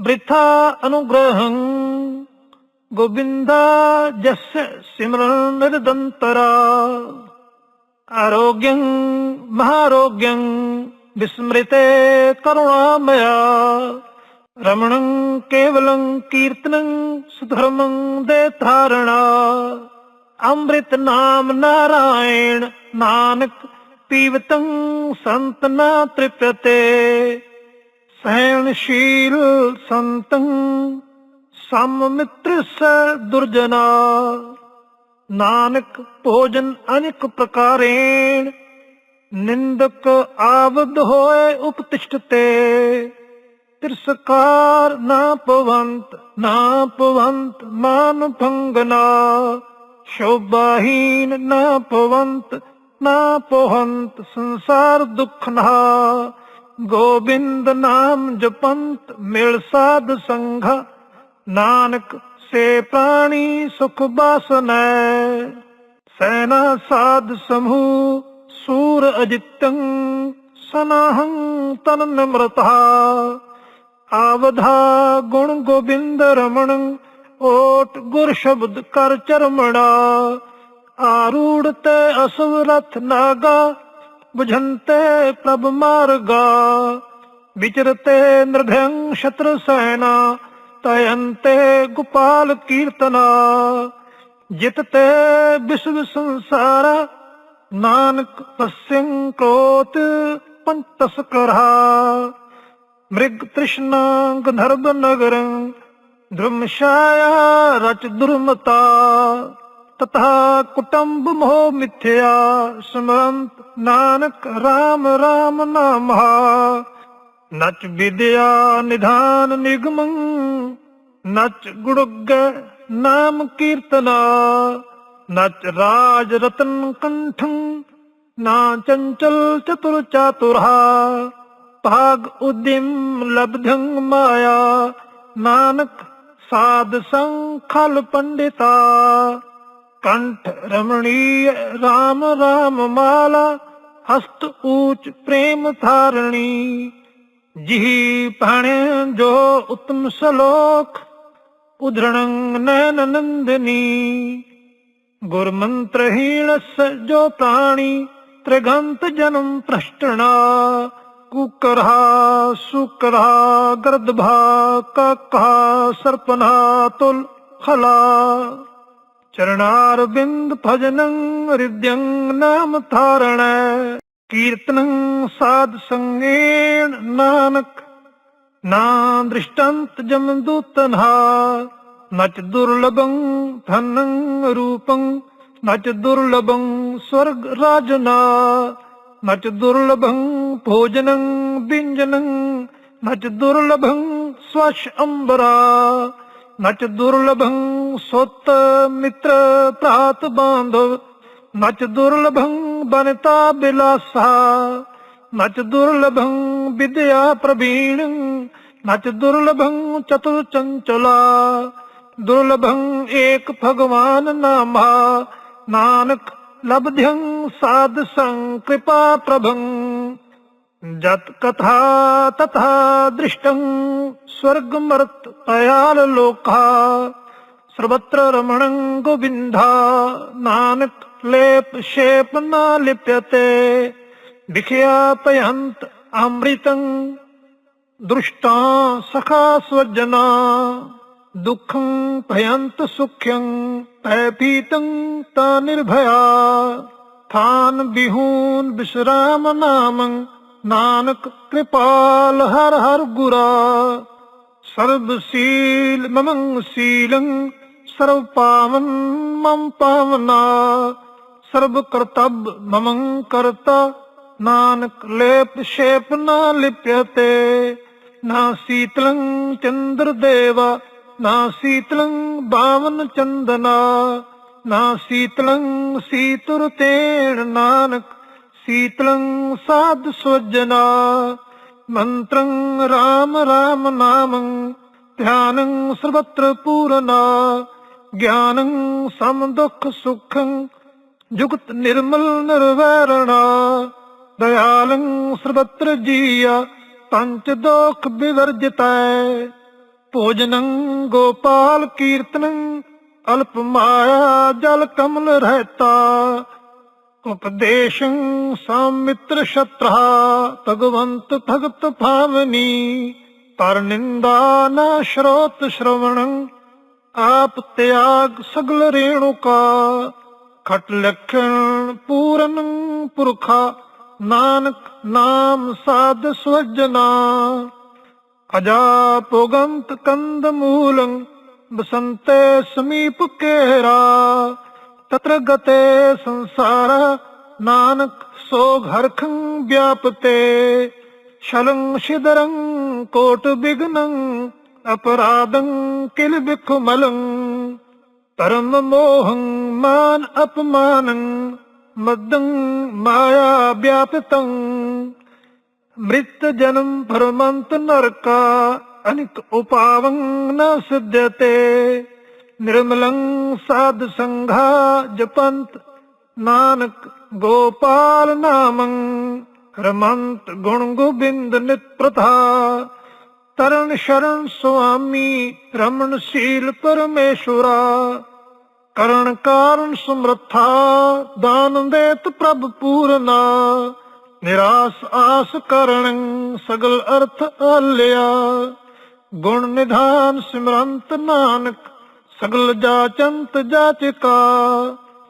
ਬ੍ਰਿਥਾ ਅਨੁਗ੍ਰਹੰ ਗੋਬਿੰਦਾ ਜਸ ਸਿਮਰਨ ਨਿਰਦੰਤਰਾ ਆਰੋਗਯੰ ਮਹਾਰੋਗਯੰ ਵਿਸਮ੍ਰਿਤੇ ਕਰੁਣਾਮਇਆ। ਰਮਣੰ ਕੇਵਲੰ ਕੀਰਤਨੰ ਸੁਧਰਮੰ ਦੇ ਧਾਰਣਾ। ਅੰਮ੍ਰਿਤ ਨਾਮ ਨਾਰਾਇਣ ਨਾਨਕ ਪੀਵਤੰ ਸੰਤ ਨਾ ਤ੍ਰਿਪਤੇ। ਸਹਿਣਸ਼ੀਲ ਸੰਤੰ, ਸਮ ਮਿੱਤਰ ਸ ਦੁਰਜਨਾ। ਨਾਨਕ ਭੋਜਨ ਅਨੇਕ ਪ੍ਰਕਾਰੇਣ, ਨਿੰਦਕ ਆਵਦ ਹੋਏ ਉਪਤਿਸ਼ਟਤੇ ਤਿਰਸਕਾਰ ਨਾ ਪਵੰਤ ਨਾ ਪਵੰਤ ਮਾਨ ਭੰਗਨਾ। ਸ਼ੋਭਾਹੀਨ ਨਾ ਪਵੰਤ ਨਾ ਪੋਹੰਤ ਸੰਸਾਰ ਦੁਖ ਨਾ ਗੋਬਿੰਦ ਨਾਮ ਜਪੰਤ ਮਿਲ ਸਾਧ ਸੰਘ, ਨਾਨਕ ਸੇ ਪ੍ਰਾਣੀ ਸੁਖ ਬਾਸਨੈ। ਸੈਨਾ ਸਾਧ ਸਮੂਹ ਸੂਰ ਅਜਿਤੰ, ਸਨਾਹੰ ਤਨ ਨਿਮਰਤਾ। ਆਵਧਾ ਗੁਣ ਗੋਬਿੰਦ ਰਮਣ, ਓਟ ਗੁਰ ਸ਼ਬਦ ਕਰ ਚਰਮਣਾ। ਆਰੂੜ ਤੇ ਅਸਵ ਰਥ ਨਾਗਾ ਬੁਝੰਤੇ ਪ੍ਰਭ ਮਾਰਗਾ, ਵਿਚਰਤੇ ਨਿਰਭਯੰ ਸ਼ਤਰ ਸੈਨਾ, ਤਯੰਤੇ ਗੋਪਾਲ ਕੀਰਤਨਾ। ਜਿਤਤੇ ਵਿਸ਼ਵ ਸੰਸਾਰਾ, ਨਾਨਕ ਪਸਿੰ ਕ੍ਰੋਤ ਪੰਤਸ ਕਰਹਾ। ਮ੍ਰਿਗ ਤ੍ਰਿਸ਼ਨਾ ਗੰਧਰਵ ਨਗਰੰ ਧਰਮਸ਼ਾਇਆ ਰਚ ਦੁਰਮਤਾ। ਤਥਾ ਕੁਟੰਬ ਮੋਹ ਮਿਥਿਆ, ਸਮਰੰਤ ਨਾਨਕ RAM RAM ਨਾਮਾ ਨਚ ਵਿਦਿਆ ਨਿਧਾਨ ਨਿਗਮੰ, ਨਚ ਗੁੜਗ ਨਾਮ ਕੀਰਤਨਾ। ਨਚ ਰਾਜ ਰਤਨ ਕੰਠੰ, ਨਾ ਚੰਚਲ ਚਤੁਰ ਚਾਤੁਰਹਾ ਭਾਗ ਉਦਿਮ ਲਬਧੰ ਮਾਇਆ, ਨਾਨਕ ਸਾਧ ਸੰਖਲ ਪੰਡਿਤਾ। ਕੰਠ ਰਮਣੀय RAM RAM ਮਾਲਾ, ਹਸਤ ਊਚ ਪ੍ਰੇਮ ਧਾਰਣੀ। ਜਿਹ ਪਹਣੇ ਜੋ ਉਤਮ ਸ਼ਲੋਕ, ਉਧਰਣੰ ਨੈਨ ਨੰਦਨੀ। ਗੁਰ ਮੰਤਰਹੀਣਸ ਜੋ ਪ੍ਰਾਣੀ, ਤ੍ਰਿਗੰਤ ਜਨਮ ਪ੍ਰਸ਼ਟਣਾ ਕੁਕਰਹਾ, ਸੁਕਰਹਾ, ਗਰਦਭਾ, ਕਕਹਾ, ਸਰਪਨਾ, ਤੁਲ, ਖਲਾ। ਚਰਨਾਰ ਬਿੰਦ ਭਜਨੰ ਰਿਦਯੰ ਨਾਮ ਧਾਰਣੈ ਕੀਰਤਨੰ ਸਾਧ ਸੰਗੇਣ ਨਾਨਕ ਨਾ ਦ੍ਰਿਸ਼ਟੰਤ ਜਮਦੂਤਨਹਾ ਨਚ ਦੁਰਲਭੰ ਧਨੰ ਰੂਪੰ ਨਚ ਦੁਰਲਭੰ ਸਵਰਗ ਰਾਜਨਾ ਨਚ ਦੁਰਲਭੰ ਭੋਜਨੰ ਬਿੰਜਨੰ ਨਚ ਦੁਰਲਭੰ ਸਵਸ਼ ਅੰਬਰਾ ਨਚ ਦੁਰਲਭੰ ਸੁਤ ਮਿੱਤਰ ਭਰਾਤ ਬਾਂਧਵ, ਨਚ ਦੁਰਲਭੰ ਬਨਤਾ ਬਿਲਾਸਾ, ਨਚ ਦੁਰਲਭੰ ਵਿਦਿਆ ਪ੍ਰਵੀਣ ਨਚ ਦੁਰਲਭੰ ਚਤੁਰ ਚੰਚਲਾ, ਦੁਰਲਭੰ ਏਕ ਭਗਵਾਨ ਨਾਮਾ, ਨਾਨਕ ਲਬਧੰ ਸਾਧ ਸੰਕ੍ਰਿਪਾ ਪ੍ਰਭੰ। ਜਤ ਕਥਾ ਤਥਾ ਦ੍ਰਿਸ਼ਟੰ ਸਵਰਗ ਮਰਤ ਅਯਾਲ ਲੋਕਾ ਸਰਬਤਰ ਰਮਣੰ ਗੋਬਿੰਦਾ ਨਾਨਕ ਲੇਪ ਸ਼ੇਪ ਨਾ ਲਿਪਯਤੇ ਵਿਖਿਆ ਭਯੰਤ ਅੰਮ੍ਰਿਤੰ ਦ੍ਰਿਸ਼ਟਾ ਸਖਾ ਸਵਜਨਾ ਦੁਖੰ ਭਯੰਤ ਸੁਖੰ ਭੈਭੀਤੰ ਤਾ ਨਿਰਭਇਆ ਥਾਨ ਬਿਹੂਨ ਵਿਸ਼ਰਾਮ ਨਾਮੰ ਨਾਨਕ ਕਿਰਪਾਲ ਹਰ ਹਰ ਗੁਰਾ, ਸਰਬ ਸੀਲ ਮਮੰ ਸੀਲੰ ਸਰਬ ਪਾਵਨ ਮਮ ਪਾਵਨਾ, ਸਰਬ ਕਰਤਬ ਮਮੰ ਕਰਤਾ, ਨਾਨਕ ਲੇਪ ਸ਼ੇਪ ਨਾ ਲਿਪਯਤੇ ਨਾ ਸੀਤਲੰ ਚੰਦਰ ਦੇਵਾ, ਨਾ ਸੀਤਲੰ ਬਾਵਨ ਚੰਦਨਾ, ਨਾ ਸੀਤਲੰ ਸੀਤੁਰ ਤੇਣ ਨਾਨਕ ਸੀਤਲੰ ਸਾਧ ਸੁਜਨਾ, ਮੰਤਰੰ ਰਾਮ ਰਾਮ ਨਾਮੰ, ਧਿਆਨੰ ਸਰਬਤਰ ਪੂਰਨਾ, ਗਿਆਨੰ ਸਮ ਦੁਖ ਸੁਖੰ, ਜੁਗਤ ਨਿਰਮਲ ਨਿਰਵੈਰਣਾ, ਦਇਆਲੰ ਸਰਵਤਰ ਜੀਆ, ਪੰਚ ਦੋਖ ਵਿਵਰਜਤੈ ਭੋਜਨੰ ਗੋਪਾਲ ਕੀਰਤਨੰ, ਅਲਪ ਮਾਇਆ ਜਲ ਕਮਲ ਰਹਤਾ। ਉਪਦੇਸ਼ੰ ਸਾਮਿਤ੍ਰ ਸ਼ਤਰਾ ਭਗਵੰਤ ਭਗਤ ਭਾਵਨੀ ਪਰ ਨਿੰਦਾ ਨਾ ਸ਼ਰੋਤ ਸ਼ਰਵਣੰ ਆਪ ਤਿਆਗ ਸਗਲ ਰੇਣੁਕਾ ਖਟ ਲਖਣ ਪੂਰਨ ਪੁਰਖਾ ਨਾਨਕ ਨਾਮ ਸਾਧ ਸਵਜਨਾ ਅਜਾ ਪੁਗੰਤ ਕੰਦ ਮੂਲੰ ਬਸੰਤੇ ਸਮੀਪ ਕੇਰਾ ਤਤਰ ਗਤੇ ਸੰਸਾਰ, ਨਾਨਕ ਸੋ ਘਰਖੰ ਵਿਆਪਤੇ। ਸ਼ਲੰ ਸ਼ਿਦਰੰ ਕੋਟ ਬਿਗਨੰ, ਅਪਰਾਧੰ ਕਿਲ ਬਿਖਮਲੰ। ਪਰਮ ਮੋਹੰ ਮਾਨ ਅਪਮਾਨੰ, ਮਦੰ ਮਾਇਆ ਵਿਆਪਤੰ। ਮ੍ਰਿਤ ਜਨਮ ਭਰਮੰਤ ਨਰਕਾ, ਅਨਿਕ ਉਪਾਵੰ ਨ ਸਿਧਯਤੇ ਨਿਰਮਲੰ ਸਾਧ ਸੰਘਾ ਜਪੰਤ ਨਾਨਕ ਗੋਪਾਲ ਨਾਮੰ ਰਮੰਤ ਗੁਣ ਗੋਬਿੰਦ ਨਿਤ ਪ੍ਰਥਾ ਤਰਨ ਸ਼ਰਨ ਸੁਆਮੀ ਰਮਣ ਸੀਲ ਪਰਮੇਸ਼ਵਰਾ ਕਰਨ ਕਾਰਨ ਸਮਰਥਾ ਦਾਨ ਦੇਤ ਪ੍ਰਭ ਪੂਰਨਾ। ਨਿਰਾਸ ਆਸ ਕਰਣ ਸਗਲ ਅਰਥ ਆਲਿਆ। ਗੁਣ ਨਿਧਾਨ ਸਿਮਰੰਤ ਨਾਨਕ ਸਗਲ ਜਾਚੰਤ ਜਾਚਕਾ